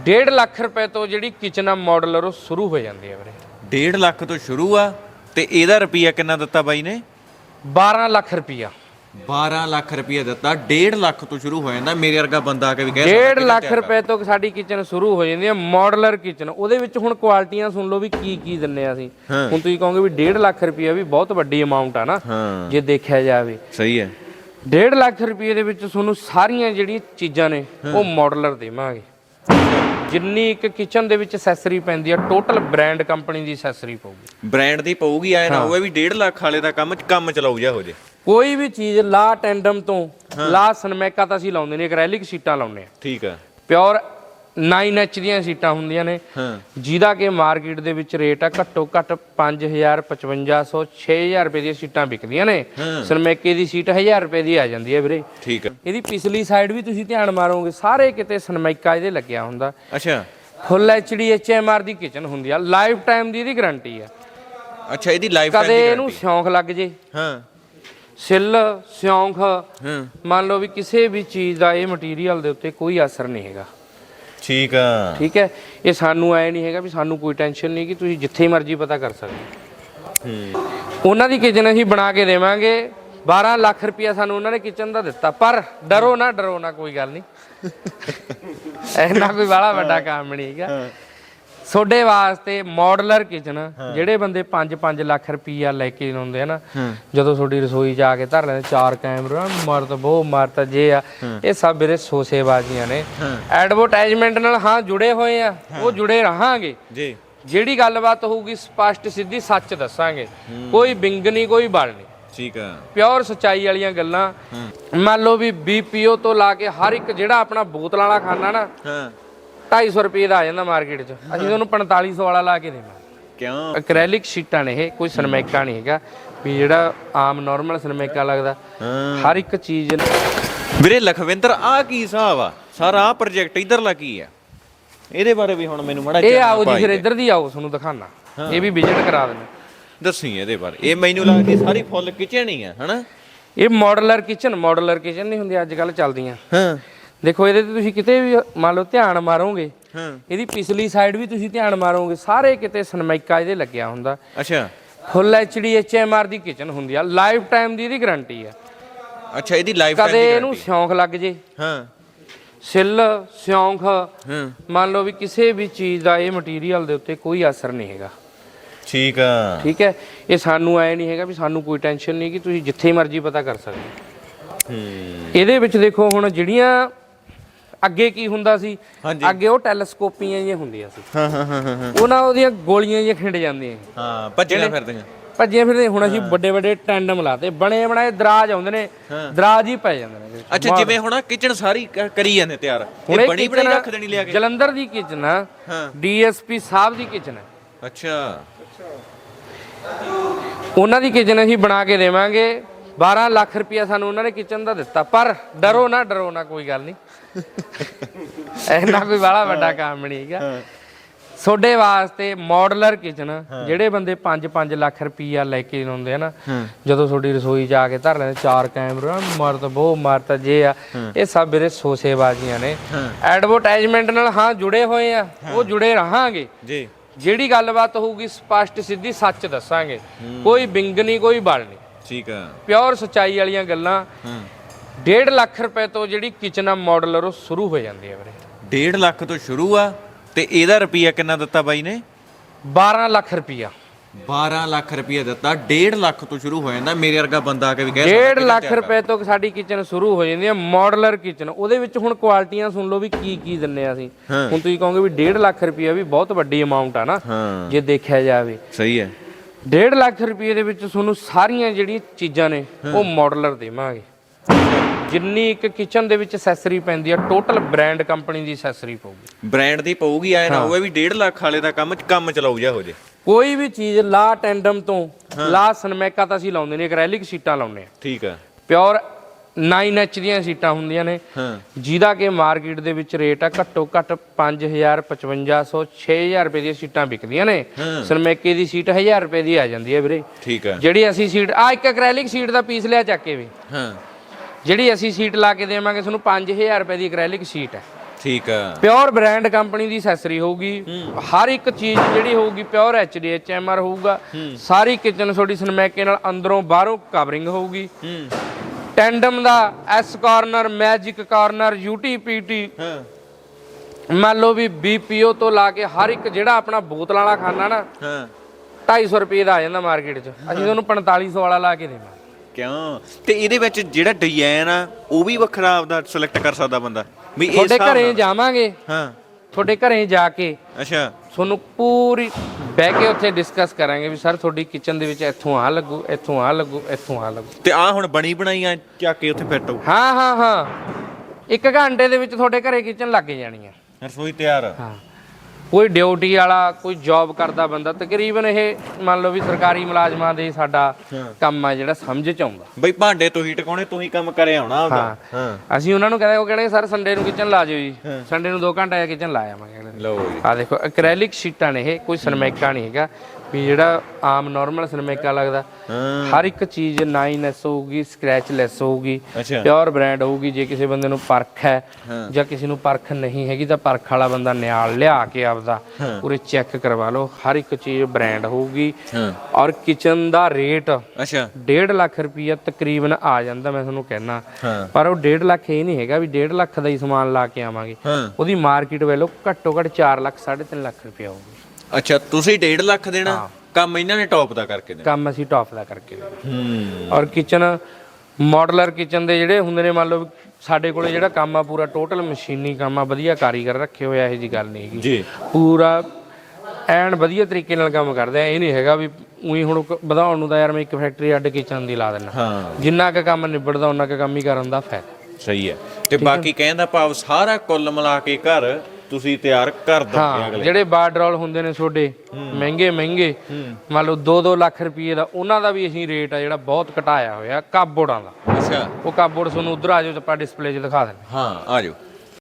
1.5 ਲੱਖ ਰੁਪਏ ਤੋਂ ਜਿਹੜੀ ਕਿਚਨ ਮਾਡਲਰ ਉਹ ਸ਼ੁਰੂ ਹੋ ਜਾਂਦੀ ਹੈ ਵੀਰੇ। 1.5 ਲੱਖ ਤੋਂ ਸ਼ੁਰੂ ਆ ਤੇ ਇਹਦਾ ਰੁਪਈਆ ਕਿੰਨਾ ਦਿੱਤਾ ਬਾਈ ਨੇ? 12 ਲੱਖ ਰੁਪਈਆ। 12 ਲੱਖ ਰੁਪਈਆ ਦਿੱਤਾ 1.5 ਲੱਖ ਤੋਂ ਸ਼ੁਰੂ ਹੋ ਜਾਂਦਾ ਮੇਰੇ ਵਰਗਾ ਬੰਦਾ ਆ ਕੇ ਵੀ ਕਹਿ 1.5 ਲੱਖ ਰੁਪਏ ਤੋਂ ਸਾਡੀ ਕਿਚਨ ਸ਼ੁਰੂ ਹੋ ਜਾਂਦੀ ਹੈ ਮਾਡਲਰ ਕਿਚਨ ਉਹਦੇ ਵਿੱਚ ਹੁਣ ਕੁਆਲਿਟੀਆਂ ਸੁਣ ਲਓ ਵੀ ਕੀ ਕੀ ਦਿੰਨੇ ਆ ਅਸੀਂ। ਹੁਣ ਤੁਸੀਂ ਕਹੋਗੇ ਵੀ 1.5 ਲੱਖ ਰੁਪਈਆ ਵੀ ਬਹੁਤ ਵੱਡੀ ਅਮਾਉਂਟ ਆ ਨਾ ਜੇ ਦੇਖਿਆ ਜਾਵੇ। ਸਹੀ ਹੈ। 1.5 ਲੱਖ ਰੁਪਏ ਦੇ ਵਿੱਚ ਤੁਹਾਨੂੰ ਸਾਰੀਆਂ ਜਿਹੜੀਆਂ ਚੀਜ਼ਾਂ ਨੇ ਉਹ ਮਾਡਲਰ ਦੇਵਾਂਗੇ। ਜਿੰਨੀ ਇੱਕ ਕਿਚਨ ਦੇ ਵਿੱਚ ਐਕਸੈਸਰੀ ਪੈਂਦੀ ਆ ਟੋਟਲ ਬ੍ਰਾਂਡ ਕੰਪਨੀ ਦੀ ਐਕਸੈਸਰੀ ਪਊਗੀ। ਬ੍ਰਾਂਡ ਦੀ ਪਊਗੀ ਐ ਨਾ ਹੋਵੇ ਵੀ 1.5 ਲੱਖ ਵਾਲੇ ਦਾ ਕੰਮ ਕੰਮ ਚਲਾਊ ਜਾ ਹੋ ਜੇ। ਕੋਈ ਵੀ ਚੀਜ਼ ਲਾ ਟੈਂਡਮ ਤੋਂ ਲਾ ਸਨਮੈਕਾ ਤਾਂ ਅਸੀਂ ਲਾਉਂਦੇ ਨੇ ਐਕ੍ਰੈਲਿਕ ਸ਼ੀਟਾਂ ਲਾਉਂਦੇ ਆ ਠੀਕ ਆ। ਪਿਓਰ 9H ਦੀਆਂ ਸ਼ੀਟਾਂ ਹੁੰਦੀਆਂ ਨੇ। ਹਾਂ। ਜਿਹਦਾ ਕਿ ਮਾਰਕੀਟ ਦੇ ਵਿੱਚ ਰੇਟ ਆ ਘੱਟੋ ਘੱਟ 5000 5500 6000 ਰੁਪਏ ਦੀਆਂ ਸ਼ੀਟਾਂ ਵਿਕਦੀਆਂ ਨੇ। ਸਨਮੈਕੇ ਦੀ ਸ਼ੀਟ 1000 ਰੁਪਏ ਦੀ ਆ ਜਾਂਦੀ ਹੈ ਵੀਰੇ। ਠੀਕ ਆ। ਇਹਦੀ ਪਿਛਲੀ ਸਾਈਡ ਵੀ ਤੁਸੀਂ ਧਿਆਨ ਮਾਰੋਗੇ ਸਾਰੇ ਕਿਤੇ ਸਨਮੈਕਾ ਇਹਦੇ ਲੱਗਿਆ ਹੁੰਦਾ। ਅੱਛਾ। ਫੁੱਲ ਐਚਡੀ ਐਚਐਮਆਰ ਦੀ ਕਿਚਨ ਹੁੰਦੀ ਆ। ਲਾਈਫ ਟਾਈਮ ਦੀ ਇਹਦੀ ਗਾਰੰਟੀ ਆ। ਅੱਛਾ ਇਹਦੀ ਲਾਈਫ ਕਦੇ ਇਹਨੂੰ ਸਿਉਂਖ ਲੱਗ ਜੇ। ਹਾਂ। ਸਿੱਲ ਸਿਉਂਖ ਹਾਂ। ਮੰਨ ਲਓ ਵੀ ਕਿਸੇ ਵੀ ਚੀਜ਼ ਦਾ ਇਹ ਮਟੀਰੀਅਲ ਦੇ ਉੱਤੇ ਕੋਈ ਅਸਰ ਨਹੀਂ ਹੈਗਾ। ਠੀਕ ਆ। ਠੀਕ ਹੈ। ਇਹ ਸਾਨੂੰ ਐ ਨਹੀਂ ਹੈਗਾ ਵੀ ਸਾਨੂੰ ਕੋਈ ਟੈਨਸ਼ਨ ਨਹੀਂ ਕਿ ਤੁਸੀਂ ਜਿੱਥੇ ਮਰਜ਼ੀ ਪਤਾ ਕਰ ਸਕਦੇ। ਹੂੰ। ਉਹਨਾਂ ਦੀ ਕਿਚਨ ਅਸੀਂ ਬਣਾ ਕੇ ਦੇਵਾਂਗੇ। 12 ਲੱਖ ਰੁਪਇਆ ਸਾਨੂੰ ਉਹਨਾਂ ਨੇ ਕਿਚਨ ਦਾ ਦਿੱਤਾ। ਪਰ ਡਰੋ ਨਾ ਡਰੋ ਨਾ ਕੋਈ ਗੱਲ ਨਹੀਂ। ਐਨਾ ਕੋਈ ਬੜਾ ਵੱਡਾ ਕੰਮ ਨਹੀਂ ਹੈਗਾ। ਤੁਹਾਡੇ ਵਾਸਤੇ ਮਾਡਲਰ ਕਿਚਨ ਜਿਹੜੇ ਬੰਦੇ 5-5 ਲੱਖ ਰੁਪਈਆ ਲੈ ਕੇ ਆਉਂਦੇ ਆ ਨਾ ਜਦੋਂ ਤੁਹਾਡੀ ਰਸੋਈ ਆ ਕੇ ਧਰ ਲੈਂਦੇ ਚਾਰ ਕੈਮਰਾ ਮਰਦ ਬਹੁ ਮਰਦ ਜੇ ਆ। ਇਹ ਸਭ ਵੀਰੇ ਸੋਸੇਬਾਜ਼ੀਆਂ ਨੇ। ਐਡਵਰਟਾਈਜ਼ਮੈਂਟ ਨਾਲ ਹਾਂ ਜੁੜੇ ਹੋਏ ਆ ਉਹ ਜੁੜੇ ਰਹਾਂਗੇ। ਜੀ। ਜਿਹੜੀ ਗੱਲਬਾਤ ਹੋਊਗੀ ਸਪਸ਼ਟ ਸਿੱਧੀ ਸੱਚ ਦੱਸਾਂਗੇ। ਕੋਈ ਬਿੰਗ ਨਹੀਂ ਕੋਈ ਬਲ ਨਹੀਂ। ਠੀਕ ਆ। ਪਿਓਰ ਸਚਾਈ ਵਾਲੀਆਂ ਗੱਲਾਂ। ਮੰਨ ਲਓ ਵੀ ਬੀਪੀਓ ਤੋਂ ਲਾ ਕੇ ਹਰ ਇੱਕ ਜਿਹੜਾ ਆਪਣਾ ਬੋਤਲਾਂ ਵਾਲਾ ਖਾਣਾ ਨਾ ਹਾਂ। 250 ਰੁਪਏ ਦਾ ਆ ਜਾਂਦਾ ਮਾਰਕੀਟ 'ਚ। ਅਸੀਂ ਤੁਹਾਨੂੰ 4500 ਵਾਲਾ ਲਾ ਕੇ ਦੇਵਾਂਗੇ ਕਿਉਂ? ਐਕ੍ਰੈਲਿਕ ਸ਼ੀਟਾਂ ਨੇ ਇਹ ਕੋਈ ਸਨਮੈਕਾ ਨਹੀਂ ਹੈਗਾ। ਵੀ ਜਿਹੜਾ ਆਮ ਨਾਰਮਲ ਸਨਮੈਕਾ ਲੱਗਦਾ ਹਰ ਇੱਕ ਚੀਜ਼ ਵੀਰੇ ਲਖਵਿੰਦਰ ਆ ਕੀ ਹਿਸਾਬ ਆ? ਸਾਰਾ ਆ ਪ੍ਰੋਜੈਕਟ ਇਧਰਲਾ ਕੀ ਆ? ਇਹਦੇ ਬਾਰੇ ਵੀ ਹੁਣ ਮੈਨੂੰ ਮੜਾ ਇਹ ਆਓ ਜੀ ਫਿਰ ਇੱਧਰ ਦੀ ਆਓ ਤੁਹਾਨੂੰ ਦਿਖਾਣਾ ਇਹ ਵੀ ਵਿਜ਼ਿਟ ਕਰਾ ਦਿੰਦੇ। ਦੱਸੀ ਇਹਦੇ ਬਾਰੇ। ਇਹ ਮੈਨੂੰ ਲੱਗਦੀ ਸਾਰੀ ਫੁੱਲ ਕਿਚਨ ਹੀ ਆ ਹਨਾ? ਇਹ ਮਾਡਲਰ ਕਿਚਨ ਮਾਡਲਰ ਕਿਚਨ ਨਹੀਂ ਹੁੰਦੀ ਅੱਜ ਕੱਲ ਚੱਲਦੀਆਂ। ਹਾਂ। ਦੇਖੋ ਇਹਦੇ ਤੇ ਤੁਸੀਂ ਕਿਤੇ ਵੀ ਮੰਨ ਲਓ ਧਿਆਨ ਮਾਰੋਗੇ ਹਾਂ। ਇਹਦੀ ਪਿਛਲੀ ਸਾਈਡ ਵੀ ਤੁਸੀਂ ਧਿਆਨ ਮਾਰੋਗੇ ਸਾਰੇ ਕਿਤੇ ਸਨਮਾਈਕਾ ਇਹਦੇ ਲੱਗਿਆ ਹੁੰਦਾ। ਅੱਛਾ। ਫੁੱਲ ਐਚਡੀ ਐਚਐਮਆਰ ਦੀ ਕਿਚਨ ਹੁੰਦੀ ਆ ਲਾਈਫ ਟਾਈਮ ਦੀ ਇਹਦੀ ਗਾਰੰਟੀ ਆ। ਅੱਛਾ ਇਹਦੀ ਲਾਈਫ ਕਦੇ ਇਹਨੂੰ ਸਿਉਂਖ ਲੱਗ ਜੇ। ਹਾਂ। ਸਿੱਲ ਸਿਉਂਖ ਹਾਂ। ਮੰਨ ਲਓ ਵੀ ਕਿਸੇ ਵੀ ਚੀਜ਼ ਦਾ ਇਹ ਮਟੀਰੀਅਲ ਦੇ ਉੱਤੇ ਕੋਈ ਅਸਰ ਨਹੀਂ ਹੈਗਾ। ਠੀਕ ਆ। ਠੀਕ ਹੈ? ਇਹ ਸਾਨੂੰ ਐ ਨਹੀਂ ਹੈਗਾ ਵੀ ਸਾਨੂੰ ਕੋਈ ਟੈਨਸ਼ਨ ਨਹੀਂ ਕਿ ਤੁਸੀਂ ਜਿੱਥੇ ਮਰਜ਼ੀ ਪਤਾ ਕਰ ਸਕਦੇ ਹੂੰ। ਇਹਦੇ ਵਿੱਚ ਦੇਖੋ ਹੁਣ ਜਿਹੜੀਆਂ ਅੱਗੇ ਕੀ ਹੁੰਦਾ ਸੀ। ਅੱਗੇ ਉਹ ਟੈਲੀਸਕੋਪੀਆਂ ਜਿਹੀਆਂ ਹੁੰਦੀਆਂ ਸੀ। ਹਾਂ ਹਾਂ ਹਾਂ ਹਾਂ, ਹਾਂ। ਉਹਨਾਂ ਉਹਦੀਆਂ ਗੋਲੀਆਂ ਜਿਹੀਆਂ ਖਿੰਡ ਜਾਂਦੀਆਂ ਹਾਂ ਭੱਜਣਾ ਫਿਰਦੀਆਂ। ਭੱਜੀਆਂ ਫਿਰਦੇ ਹੁਣ ਅਸੀਂ ਵੱਡੇ ਵੱਡੇ ਟੈਂਡਮ ਲਾਤੇ। ਬਣੇ ਬਣਾਏ ਦਰਾਜ ਆਉਂਦੇ ਨੇ। ਦਰਾਜ ਹੀ ਪੈ ਜਾਂਦੇ ਨੇ। ਅੱਛਾ ਜਿਵੇਂ ਹੁਣ ਕਿਚਨ ਸਾਰੀ ਕਰੀ ਜਾਂਦੇ ਤਿਆਰ। ਇਹ ਬਣੀ kitchen ਰੱਖ ਦੇਣੀ ਲਿਆ ਕੇ। ਜਲੰਧਰ ਦੀ ਕਿਚਨ ਆ। ਹਾਂ। ਡੀਐਸਪੀ ਸਾਹਿਬ ਦੀ ਕਿਚਨ ਹੈ ਅੱਛਾ। ਉਹਨਾਂ ਦੀ ਕਿਚਨ ਅਸੀਂ ਬਣਾ ਕੇ ਦੇਵਾਂਗੇ। 12 ਲੱਖ ਰੁਪਇਆ ਸਾਨੂੰ ਉਹਨਾਂ ਨੇ ਕਿਚਨ ਦਾ ਦਿੱਤਾ ਪਰ ਡਰੋ ਨਾ ਡਰੋ ਨਾ ਕੋਈ ਗੱਲ ਨਹੀਂ ਐਨਾ ਕੋਈ ਬੜਾ ਵੱਡਾ ਕੰਮ ਨਹੀਂ ਹੈਗਾ। ਤੁਹਾਡੇ ਵਾਸਤੇ ਮਾਡਲਰ ਕਿਚਨ ਜਿਹੜੇ ਬੰਦੇ 5-5 ਲੱਖ ਰੁਪਈਆ ਲੈ ਕੇ ਆਉਂਦੇ ਆ ਨਾ ਜਦੋਂ ਤੁਹਾਡੀ ਰਸੋਈ 'ਚ ਆ ਕੇ ਧਰ ਲੈਂਦੇ ਚਾਰ ਕੈਮਰਾ ਮਰਦ ਬਹੁ ਮਰਦ ਜੇ ਆ। ਇਹ ਸਭ ਵੀਰੇ ਸੋਸੇਬਾਜ਼ੀਆਂ ਨੇ। ਐਡਵਰਟਾਈਜ਼ਮੈਂਟ ਨਾਲ ਹਾਂ ਜੁੜੇ ਹੋਏ ਆ ਉਹ ਜੁੜੇ ਰਹਾਂਗੇ। ਜੀ। ਜਿਹੜੀ ਗੱਲਬਾਤ ਹੋਊਗੀ ਸਪਸ਼ਟ ਸਿੱਧੀ ਸੱਚ ਦੱਸਾਂਗੇ। ਕੋਈ ਬਿੰਗ ਨਹੀਂ ਕੋਈ ਬਲ ਨਹੀਂ ਠੀਕ ਆ। ਪਿਓਰ ਸਚਾਈ ਵਾਲੀਆਂ ਗੱਲਾਂ। ਹਾਂ। 1.5 ਲੱਖ ਰੁਪਏ ਤੋਂ ਜਿਹੜੀ ਕਿਚਨ ਆ ਮਾਡਲਰ ਉਹ ਸ਼ੁਰੂ ਹੋ ਜਾਂਦੀ ਹੈ ਵੀਰੇ। 1.5 ਲੱਖ ਤੋਂ ਸ਼ੁਰੂ ਆ ਤੇ ਇਹਦਾ ਰੁਪਈਆ ਕਿੰਨਾ ਦਿੱਤਾ ਬਾਈ ਨੇ? 12 ਲੱਖ ਰੁਪਈਆ। 12 ਲੱਖ ਰੁਪਈਆ ਦਿੱਤਾ 1.5 ਲੱਖ ਤੋਂ ਸ਼ੁਰੂ ਹੋ ਜਾਂਦਾ ਮੇਰੇ ਵਰਗਾ ਬੰਦਾ ਆ ਕੇ ਵੀ ਕਹਿ 1.5 ਲੱਖ ਰੁਪਏ ਤੋਂ ਸਾਡੀ ਕਿਚਨ ਸ਼ੁਰੂ ਹੋ ਜਾਂਦੀ ਹੈ ਮਾਡਲਰ ਕਿਚਨ ਉਹਦੇ ਵਿੱਚ ਹੁਣ ਕੁਆਲਿਟੀਆਂ ਸੁਣ ਲਓ ਵੀ ਕੀ ਕੀ ਦਿੰਨੇ ਆ ਅਸੀਂ। ਹੁਣ ਤੁਸੀਂ ਕਹੋਗੇ ਵੀ 1.5 ਲੱਖ ਰੁਪਈਆ ਵੀ ਬਹੁਤ ਵੱਡੀ ਅਮਾਉਂਟ ਆ ਨਾ ਜੇ ਦੇਖਿਆ ਜਾਵੇ। ਸਹੀ ਹੈ। 1.5 ਲੱਖ ਰੁਪਏ ਦੇ ਵਿੱਚ ਤੁਹਾਨੂੰ ਸਾਰੀਆਂ ਜਿਹੜੀਆਂ ਚੀਜ਼ਾਂ ਨੇ ਉਹ ਮਾਡਲਰ ਦੇਵਾਂਗੇ। ਜਿੰਨੀ ਇੱਕ ਕਿਚਨ ਦੇ ਵਿੱਚ ਐਕਸੈਸਰੀ ਪੈਂਦੀ ਆ ਟੋਟਲ ਬ੍ਰਾਂਡ ਕੰਪਨੀ ਦੀ ਐਕਸੈਸਰੀ ਪਊਗੀ। ਬ੍ਰਾਂਡ ਦੀ ਪਊਗੀ ਐ ਨਾ ਹੋਵੇ ਵੀ 1.5 ਲੱਖ ਵਾਲੇ ਦਾ ਕੰਮ ਕੰਮ ਚਲਾਊ ਜਾ ਹੋ ਜੇ। ਕੋਈ ਵੀ ਚੀਜ਼ ਲਾ ਟੈਂਡਮ ਤੋਂ ਲਾ ਸਨਮੈਕਾ ਤਾਂ ਅਸੀਂ ਲਾਉਂਦੇ ਨੇ ਐਕ੍ਰੈਲਿਕ ਸ਼ੀਟਾਂ ਲਾਉਂਦੇ ਆ ਠੀਕ ਆ। ਪਿਓਰ 9H ਦੀਆਂ ਸ਼ੀਟਾਂ ਹੁੰਦੀਆਂ ਨੇ। ਹਾਂ। ਜਿਹਦਾ ਕਿ ਮਾਰਕੀਟ ਦੇ ਵਿੱਚ ਰੇਟ ਆ ਘੱਟੋ ਘੱਟ 5000 5500 6000 ਰੁਪਏ ਦੀਆਂ ਸ਼ੀਟਾਂ ਵਿਕਦੀਆਂ ਨੇ। ਸਨਮੈਕੇ ਦੀ ਸ਼ੀਟ 1000 ਰੁਪਏ ਦੀ ਆ ਜਾਂਦੀ ਹੈ ਵੀਰੇ। ਠੀਕ ਆ ਜਿਹੜੀ ਅਸੀਂ ਸ਼ੀਟ ਆ ਇੱਕ ਐਕ੍ਰੈਲਿਕ ਸ਼ੀਟ ਦਾ ਪੀਸ ਲਿਆ ਚੱਕ ਕੇ ਵੀ। ਹਾਂ। ਜਿਹੜੀ ਅਸੀਂ ਸ਼ੀਟ ਲਾ ਕੇ ਦੇਵਾਂਗੇ ਤੁਹਾਨੂੰ 5000 ਰੁਪਏ ਦੀ ਐਕ੍ਰੈਲਿਕ ਸ਼ੀਟ ਹੈ। ਠੀਕ ਆ। ਪਿਓਰ ਬ੍ਰਾਂਡ ਕੰਪਨੀ ਦੀ ਐਕਸੈਸਰੀ ਹੋਊਗੀ। ਹਰ ਇੱਕ ਚੀਜ਼ ਜਿਹੜੀ ਹੋਊਗੀ ਪਿਓਰ ਐਚਡੀ ਐਚਐਮਆਰ ਹੋਊਗਾ। ਸਾਰੀ ਕਿਚਨ ਤੁਹਾਡੀ ਸਨਮੈਕੇ ਨਾਲ ਅੰਦਰੋਂ ਬਾਹਰੋਂ ਕਵਰਿੰਗ ਹੋਊਗੀ। ਹੂੰ। ਟੈਂਡਮ ਦਾ S corner magic corner UTPT ਹਾਂ। ਮੰਨ ਲਓ ਵੀ ਬੀਪੀਓ ਤੋਂ ਲਾ ਕੇ ਹਰ ਇੱਕ ਜਿਹੜਾ ਆਪਣਾ ਬੋਤਲਾਂ ਵਾਲਾ ਖਾਨਾ ਨਾ ਹਾਂ। 250 ਰੁਪਏ ਦਾ ਆ ਜਾਂਦਾ ਮਾਰਕੀਟ 'ਚ। ਅਸੀਂ ਤੁਹਾਨੂੰ 4500 ਵਾਲਾ ਲਾ ਕੇ ਦੇਵਾਂਗੇ। ਕਿਉਂ? ਤੇ ਇਹਦੇ ਵਿੱਚ ਜਿਹੜਾ ਡਿਜ਼ਾਈਨ ਆ ਉਹ ਵੀ ਵੱਖਰਾ ਆਪਦਾ ਸਿਲੈਕਟ ਕਰ ਸਕਦਾ ਬੰਦਾ। ਵੀ ਇਹ ਤੁਹਾਡੇ ਘਰੇ ਜਾਵਾਂਗੇ। ਹਾਂ। ਤੁਹਾਡੇ ਘਰੇ ਜਾ ਕੇ ਅੱਛਾ। ਤੁਹਾਨੂੰ ਪੂਰੀ ਬਹਿ ਕੇ ਉੱਥੇ ਡਿਸਕਸ ਕਰਾਂਗੇ ਵੀ ਸਰ ਤੁਹਾਡੀ ਕਿਚਨ ਦੇ ਵਿੱਚ ਇੱਥੋਂ ਆ ਲੱਗੂ ਇੱਥੋਂ ਆ ਲੱਗੂ ਇੱਥੋਂ ਆ ਲੱਗੂ। ਤੇ ਆ ਹੁਣ ਬਣੀ ਬਣਾਈ ਆ ਚੱਕ ਕੇ ਉੱਥੇ ਫਿੱਟ ਹੋ। ਹਾਂ ਹਾਂ ਹਾਂ। ਇੱਕ ਘੰਟੇ ਦੇ ਵਿੱਚ ਤੁਹਾਡੇ ਘਰੇ ਕਿਚਨ ਲੱਗ ਜਾਣੀ ਆ। ਰਸੋਈ ਤਿਆਰ ਆ। ਹਾਂ। ਕੋਈ ਡਿਊਟੀ ਵਾਲਾ ਕੋਈ ਜੌਬ ਕਰਦਾ ਬੰਦਾ ਤਕਰੀਬਨ ਇਹ ਮੰਨ ਲਓ ਵੀ ਸਰਕਾਰੀ ਮੁਲਾਜ਼ਮਾਂ ਦੇ ਸਾਡਾ ਕੰਮ ਆ ਜਿਹੜਾ ਸਮਝ ਚ ਆਉਂਦਾ। ਬਈ ਭਾਂਡੇ ਤੁਸੀਂ ਟਿਕਾਉਣੇ ਤੁਸੀਂ ਕੰਮ ਕਰੇ ਆਉਣਾ ਹਾਂ। ਅਸੀਂ ਉਹਨਾਂ ਨੂੰ ਕਹਿੰਦੇ ਉਹ ਕਹਿੰਦੇ ਸਰ ਸੰਡੇ ਨੂੰ ਕਿਚਨ ਲਾ ਜਿਓ ਜੀ। ਸੰਡੇ ਨੂੰ 2 ਘੰਟੇ ਕਿਚਨ ਲਾ ਆਵਾਂਗੇ। ਲਓ ਜੀ। ਆ ਦੇਖੋ ਐਕ੍ਰੈਲਿਕ ਸ਼ੀਟਾਂ ਨੇ ਇਹ ਕੋਈ ਸਨਮੈਕਾ ਨਹੀਂ ਹੈਗਾ। ਵੀ ਜਿਹੜਾ ਆਮ ਨਾਰਮਲ ਸਨਮੈਕਾ ਲੱਗਦਾ। ਹਰ ਇੱਕ ਚੀਜ਼ 9s ਹੋਊਗੀ ਸਕ੍ਰੈਚਲੈਸ ਹੋਊਗੀ ਅੱਛਾ। ਪਿਓਰ ਬ੍ਰਾਂਡ ਹੋਊਗੀ ਜੇ ਕਿਸੇ ਬੰਦੇ ਨੂੰ ਪਰਖ ਹੈ ਜਾਂ ਕਿਸੇ ਨੂੰ ਪਰਖ ਨਹੀਂ ਹੈਗੀ ਤਾਂ ਪਰਖ ਵਾਲਾ ਬੰਦਾ ਨਿਆਲ ਲਿਆ ਕੇ ਆਪਦਾ ਪੂਰੇ ਚੈੱਕ ਕਰਵਾ ਲਓ। ਹਰ ਇੱਕ ਚੀਜ਼ ਬ੍ਰਾਂਡ ਹੋਊਗੀ ਔਰ ਕਿਚਨ ਦਾ ਰੇਟ ਅੱਛਾ। 1.5 ਲੱਖ ਰੁਪਈਆ ਤਕਰੀਬਨ ਆ ਜਾਂਦਾ ਮੈਂ ਤੁਹਾਨੂੰ ਕਹਿਣਾ ਪਰ ਉਹ 1.5 ਲੱਖ ਇਹ ਨਹੀਂ ਹੈਗਾ ਵੀ 1.5 ਲੱਖ ਦਾ ਹੀ ਸਮਾਨ ਲਾ ਕੇ ਆਵਾਂਗੇ। ਉਹਦੀ ਮਾਰਕੀਟ ਵੈਲਿਊ ਘੱਟੋ ਘੱਟ 4 ਲੱਖ 3.5 ਲੱਖ ਰੁਪਈਆ ਹੋਊਗੀ। ਅੱਛਾ ਤੁਸੀਂ 1.5 ਲੱਖ ਦੇਣਾ ਕੰਮ ਇਹਨਾਂ ਨੇ ਟੌਪ ਦਾ ਕਰਕੇ ਦੇਣਾ। ਕੰਮ ਅਸੀਂ ਟੌਪ ਦਾ ਕਰਕੇ ਦਿੰਦੇ ਹੂੰ ਔਰ ਕਿਚਨ ਮਾਡਲਰ ਕਿਚਨ ਦੇ ਜਿਹੜੇ ਹੁੰਦੇ ਨੇ ਮੰਨ ਲਓ ਸਾਡੇ ਕੋਲੇ ਜਿਹੜਾ ਕੰਮ ਆ ਪੂਰਾ ਟੋਟਲ ਮਸ਼ੀਨੀ ਕੰਮ ਆ ਵਧੀਆ ਕਾਰੀਗਰ ਰੱਖੇ ਹੋਏ ਆ ਇਹੋ ਜੀ ਗੱਲ ਨਹੀਂ ਹੈਗੀ। ਜੀ। ਪੂਰਾ ਐਨ ਵਧੀਆ ਤਰੀਕੇ ਨਾਲ ਕੰਮ ਕਰਦੇ ਆ। ਇਹ ਨਹੀਂ ਹੈਗਾ ਵੀ ਉਹੀ ਹੁਣ ਵਧਾਉਣ ਨੂੰ ਤਾਂ ਯਾਰ ਮੈਂ ਇੱਕ ਫੈਕਟਰੀ ਅੱਡ ਕਿਚਨ ਦੀ ਲਾ ਦਿੰਦਾ ਹਾਂ। ਜਿੰਨਾ ਕੁ ਕੰਮ ਨਿਬੜਦਾ ਉਹਨਾਂ ਕੁ ਕੰਮ ਹੀ ਕਰਨ ਦਾ ਫਾਇਦਾ। ਸਹੀ ਹੈ। ਤੇ ਬਾਕੀ ਕਹਿੰਦਾ ਭਾਵ ਸਾਰਾ ਕੁੱਲ ਮਿਲਾ ਕੇ ਘਰ ਤੁਸੀਂ ਤਿਆਰ ਕਰ ਦੋਗੇ ਹਾਂ ਅਗਲੇ। ਜਿਹੜੇ ਬਾਰਡਰੋਲ ਹੁੰਦੇ ਨੇ ਛੋਡੇ ਮਹਿੰਗੇ ਮਹਿੰਗੇ। ਮੰਨ ਲਓ 2-2 ਲੱਖ ਰੁਪਏ ਦਾ ਉਹਨਾਂ ਦਾ ਵੀ ਅਸੀਂ ਰੇਟ ਆ ਜਿਹੜਾ ਬਹੁਤ ਘਟਾਇਆ ਹੋਇਆ ਕਾਬੋਰਡਾਂ ਦਾ। ਅੱਛਾ। ਉਹ ਕਾਬੋਰਡ ਤੁਹਾਨੂੰ ਉਧਰ ਆ ਜਾਓ ਤਾਂ ਆਪਾਂ ਡਿਸਪਲੇ 'ਚ ਦਿਖਾ ਦਿੰਦੇ ਹਾਂ ਆ ਜਾਓ।